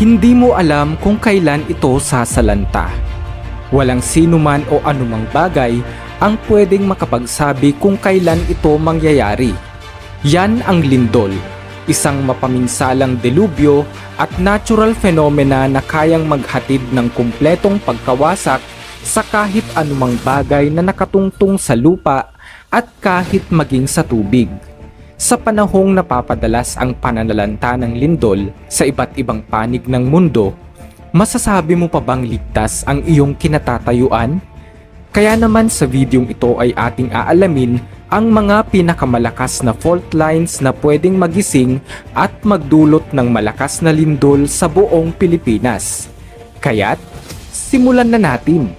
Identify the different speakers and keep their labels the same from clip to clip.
Speaker 1: hindi mo alam kung kailan ito sasalanta. Walang sino man o anumang bagay ang pwedeng makapagsabi kung kailan ito mangyayari. Yan ang lindol, isang mapaminsalang delubyo at natural phenomena na kayang maghatid ng kumpletong pagkawasak sa kahit anumang bagay na nakatungtong sa lupa at kahit maging sa tubig. Sa panahong napapadalas ang pananalanta ng lindol sa iba't ibang panig ng mundo, masasabi mo pa bang ligtas ang iyong kinatatayuan? Kaya naman sa videong ito ay ating aalamin ang mga pinakamalakas na fault lines na pwedeng magising at magdulot ng malakas na lindol sa buong Pilipinas. Kaya't, simulan na natin!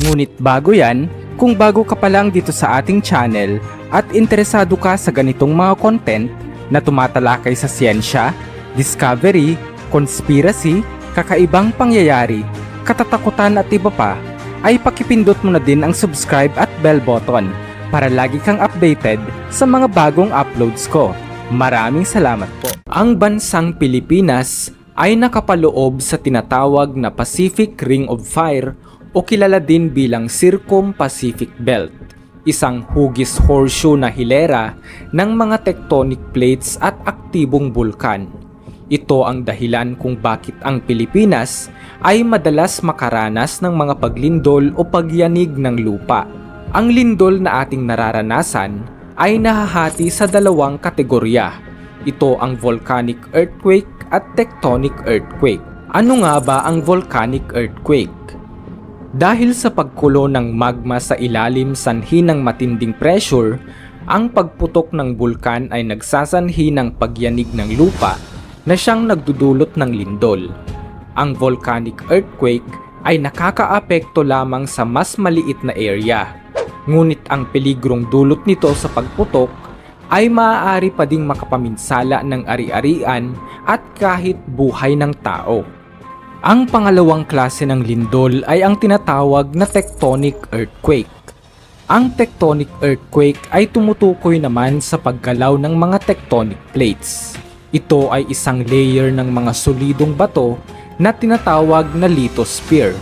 Speaker 1: Ngunit bago yan, kung bago ka pa lang dito sa ating channel at interesado ka sa ganitong mga content na tumatalakay sa siyensya, discovery, conspiracy, kakaibang pangyayari, katatakutan at iba pa, ay pakipindot mo na din ang subscribe at bell button para lagi kang updated sa mga bagong uploads ko. Maraming salamat po. Ang bansang Pilipinas ay nakapaloob sa tinatawag na Pacific Ring of Fire o kilala din bilang Circum-Pacific Belt, isang hugis horseshoe na hilera ng mga tectonic plates at aktibong bulkan. Ito ang dahilan kung bakit ang Pilipinas ay madalas makaranas ng mga paglindol o pagyanig ng lupa. Ang lindol na ating nararanasan ay nahahati sa dalawang kategorya. Ito ang volcanic earthquake at tectonic earthquake. Ano nga ba ang volcanic earthquake? Dahil sa pagkulo ng magma sa ilalim sanhi ng matinding pressure, ang pagputok ng bulkan ay nagsasanhi ng pagyanig ng lupa na siyang nagdudulot ng lindol. Ang volcanic earthquake ay nakakaapekto lamang sa mas maliit na area. Ngunit ang peligrong dulot nito sa pagputok ay maaari pa ding makapaminsala ng ari-arian at kahit buhay ng tao. Ang pangalawang klase ng lindol ay ang tinatawag na tectonic earthquake. Ang tectonic earthquake ay tumutukoy naman sa paggalaw ng mga tectonic plates. Ito ay isang layer ng mga solidong bato na tinatawag na lithosphere.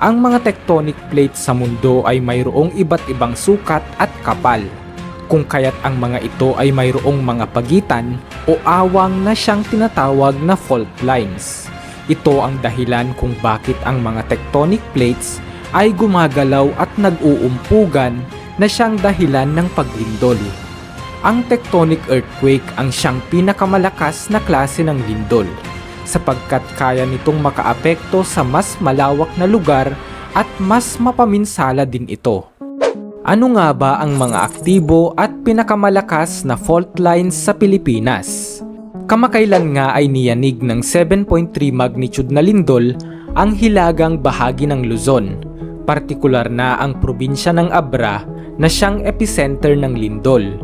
Speaker 1: Ang mga tectonic plates sa mundo ay mayroong iba't ibang sukat at kapal. Kung kaya't ang mga ito ay mayroong mga pagitan o awang na siyang tinatawag na fault lines. Ito ang dahilan kung bakit ang mga tectonic plates ay gumagalaw at nag-uumpugan na siyang dahilan ng paglindol. Ang tectonic earthquake ang siyang pinakamalakas na klase ng lindol sapagkat kaya nitong makaapekto sa mas malawak na lugar at mas mapaminsala din ito. Ano nga ba ang mga aktibo at pinakamalakas na fault lines sa Pilipinas? Kamakailan nga ay niyanig ng 7.3 magnitude na lindol ang hilagang bahagi ng Luzon, partikular na ang probinsya ng Abra na siyang epicenter ng lindol.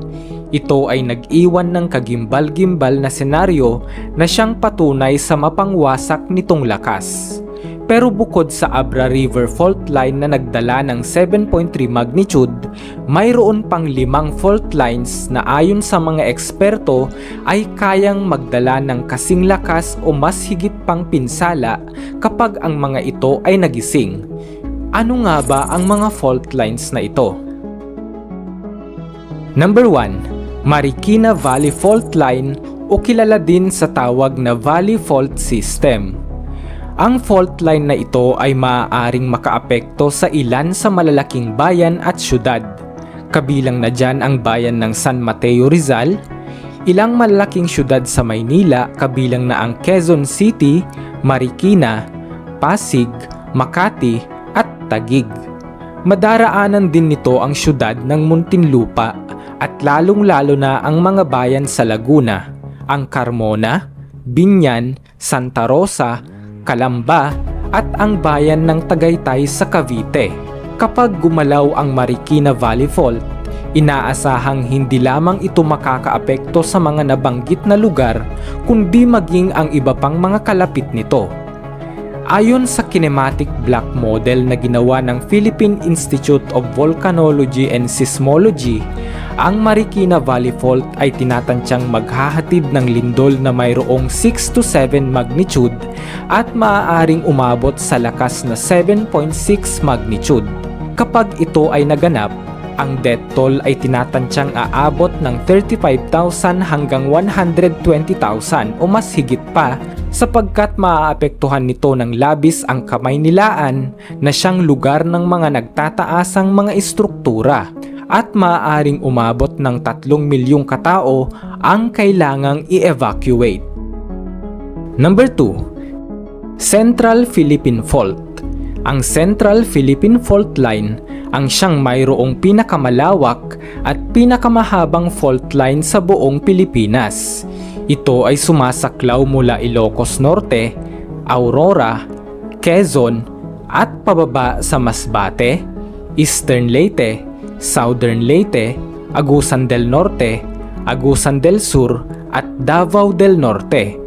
Speaker 1: Ito ay nag-iwan ng kagimbal-gimbal na senaryo na siyang patunay sa mapangwasak nitong lakas. Pero bukod sa Abra River Fault Line na nagdala ng 7.3 magnitude, mayroon pang limang fault lines na ayon sa mga eksperto ay kayang magdala ng kasing lakas o mas higit pang pinsala kapag ang mga ito ay nagising. Ano nga ba ang mga fault lines na ito? Number 1, Marikina Valley Fault Line o kilala din sa tawag na Valley Fault System. Ang fault line na ito ay maaaring makaapekto sa ilan sa malalaking bayan at syudad. Kabilang na dyan ang bayan ng San Mateo Rizal, ilang malalaking syudad sa Maynila kabilang na ang Quezon City, Marikina, Pasig, Makati at Tagig. Madaraanan din nito ang syudad ng Muntinlupa at lalong-lalo na ang mga bayan sa Laguna, ang Carmona, Binyan, Santa Rosa, Kalamba at ang bayan ng Tagaytay sa Cavite. Kapag gumalaw ang Marikina Valley Fault, inaasahang hindi lamang ito makakaapekto sa mga nabanggit na lugar kundi maging ang iba pang mga kalapit nito. Ayon sa kinematic block model na ginawa ng Philippine Institute of Volcanology and Seismology, Ang Marikina Valley Fault ay tinatansyang maghahatid ng lindol na mayroong 6 to 7 magnitude at maaaring umabot sa lakas na 7.6 magnitude. Kapag ito ay naganap, ang death toll ay tinatansyang aabot ng 35,000 hanggang 120,000 o mas higit pa sapagkat maaapektuhan nito ng labis ang kamay nilaan na siyang lugar ng mga nagtataasang mga istruktura at maaaring umabot ng 3 milyong katao ang kailangang i-evacuate. Number 2. Central Philippine Fault Ang Central Philippine Fault Line ang siyang mayroong pinakamalawak at pinakamahabang fault line sa buong Pilipinas. Ito ay sumasaklaw mula Ilocos Norte, Aurora, Quezon at pababa sa Masbate, Eastern Leyte, Southern Leyte, Agusan del Norte, Agusan del Sur at Davao del Norte.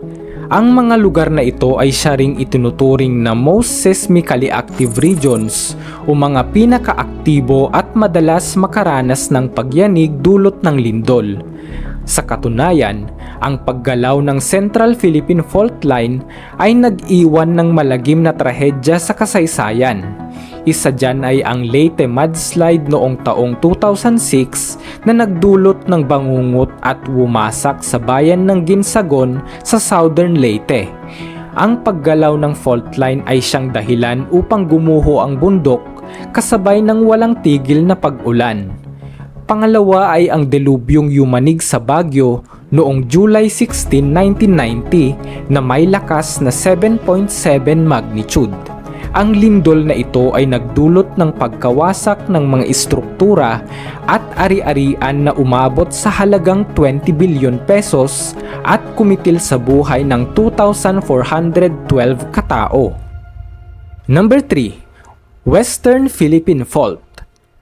Speaker 1: Ang mga lugar na ito ay siya ring itinuturing na most seismically active regions o mga pinakaaktibo at madalas makaranas ng pagyanig dulot ng lindol. Sa katunayan, ang paggalaw ng Central Philippine Fault Line ay nag-iwan ng malagim na trahedya sa kasaysayan. Isa dyan ay ang Leyte mudslide noong taong 2006 na nagdulot ng bangungot at wumasak sa bayan ng Ginsagon sa Southern Leyte. Ang paggalaw ng fault line ay siyang dahilan upang gumuho ang bundok kasabay ng walang tigil na pag-ulan. Pangalawa ay ang delubyong yumanig sa Baguio noong July 16, 1990 na may lakas na 7.7 magnitude. Ang lindol na ito ay nagdulot ng pagkawasak ng mga istruktura at ari-arian na umabot sa halagang 20 bilyon pesos at kumitil sa buhay ng 2,412 katao. Number 3. Western Philippine Fault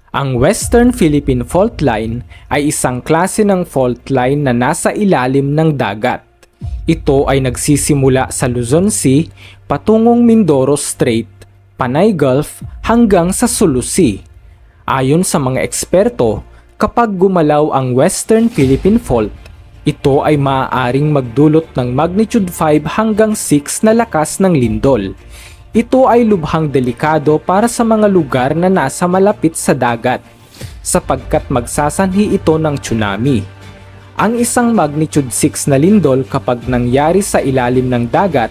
Speaker 1: Ang Western Philippine Fault Line ay isang klase ng fault line na nasa ilalim ng dagat. Ito ay nagsisimula sa Luzon Sea patungong Mindoro Strait, Panay Gulf hanggang sa Sulu Sea. Ayon sa mga eksperto, kapag gumalaw ang Western Philippine Fault, ito ay maaaring magdulot ng magnitude 5 hanggang 6 na lakas ng lindol. Ito ay lubhang delikado para sa mga lugar na nasa malapit sa dagat sapagkat magsasanhi ito ng tsunami. Ang isang magnitude 6 na lindol kapag nangyari sa ilalim ng dagat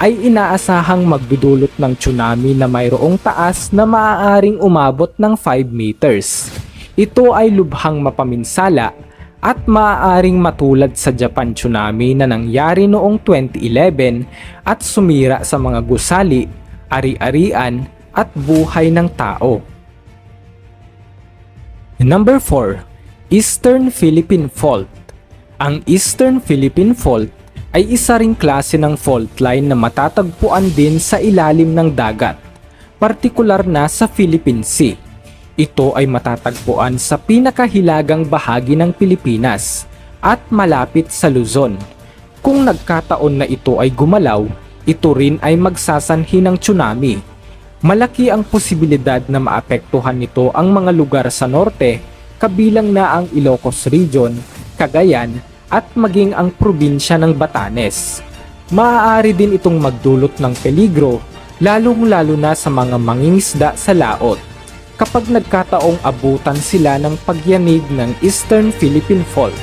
Speaker 1: ay inaasahang magdudulot ng tsunami na mayroong taas na maaaring umabot ng 5 meters. Ito ay lubhang mapaminsala at maaaring matulad sa Japan tsunami na nangyari noong 2011 at sumira sa mga gusali, ari-arian at buhay ng tao. Number 4. Eastern Philippine Fault Ang Eastern Philippine Fault ay isa ring klase ng fault line na matatagpuan din sa ilalim ng dagat, partikular na sa Philippine Sea. Ito ay matatagpuan sa pinakahilagang bahagi ng Pilipinas at malapit sa Luzon. Kung nagkataon na ito ay gumalaw, ito rin ay magsasanhi ng tsunami. Malaki ang posibilidad na maapektuhan nito ang mga lugar sa norte, kabilang na ang Ilocos Region, Cagayan at maging ang probinsya ng Batanes. Maaari din itong magdulot ng peligro, lalong-lalo na sa mga mangingisda sa laot kapag nagkataong abutan sila ng pagyanig ng Eastern Philippine Fault.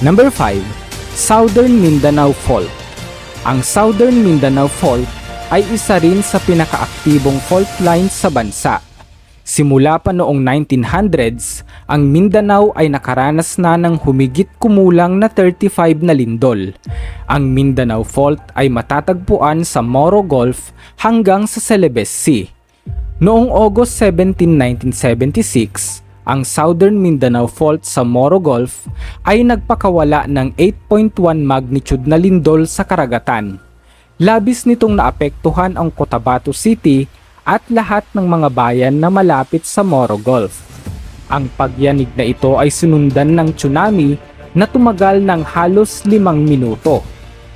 Speaker 1: Number 5. Southern Mindanao Fault Ang Southern Mindanao Fault ay isa rin sa pinakaaktibong fault lines sa bansa. Simula pa noong 1900s, ang Mindanao ay nakaranas na ng humigit kumulang na 35 na lindol. Ang Mindanao Fault ay matatagpuan sa Moro Gulf hanggang sa Celebes Sea. Noong August 17, 1976, ang Southern Mindanao Fault sa Moro Gulf ay nagpakawala ng 8.1 magnitude na lindol sa karagatan. Labis nitong naapektuhan ang Cotabato City at lahat ng mga bayan na malapit sa Moro Gulf. Ang pagyanig na ito ay sinundan ng tsunami na tumagal ng halos limang minuto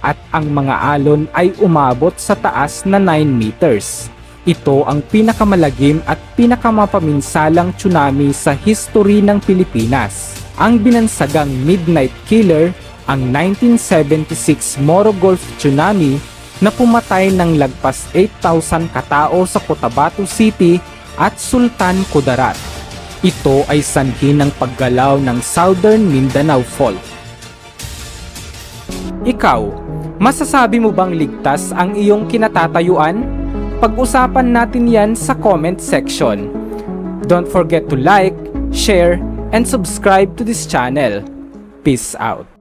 Speaker 1: at ang mga alon ay umabot sa taas na 9 meters. Ito ang pinakamalagim at pinakamapaminsalang tsunami sa history ng Pilipinas. Ang binansagang Midnight Killer, ang 1976 Moro Gulf Tsunami na pumatay ng lagpas 8,000 katao sa Cotabato City at Sultan Kudarat. Ito ay sanhi ng paggalaw ng Southern Mindanao Fault. Ikaw, masasabi mo bang ligtas ang iyong kinatatayuan? Pag-usapan natin yan sa comment section. Don't forget to like, share, and subscribe to this channel. Peace out.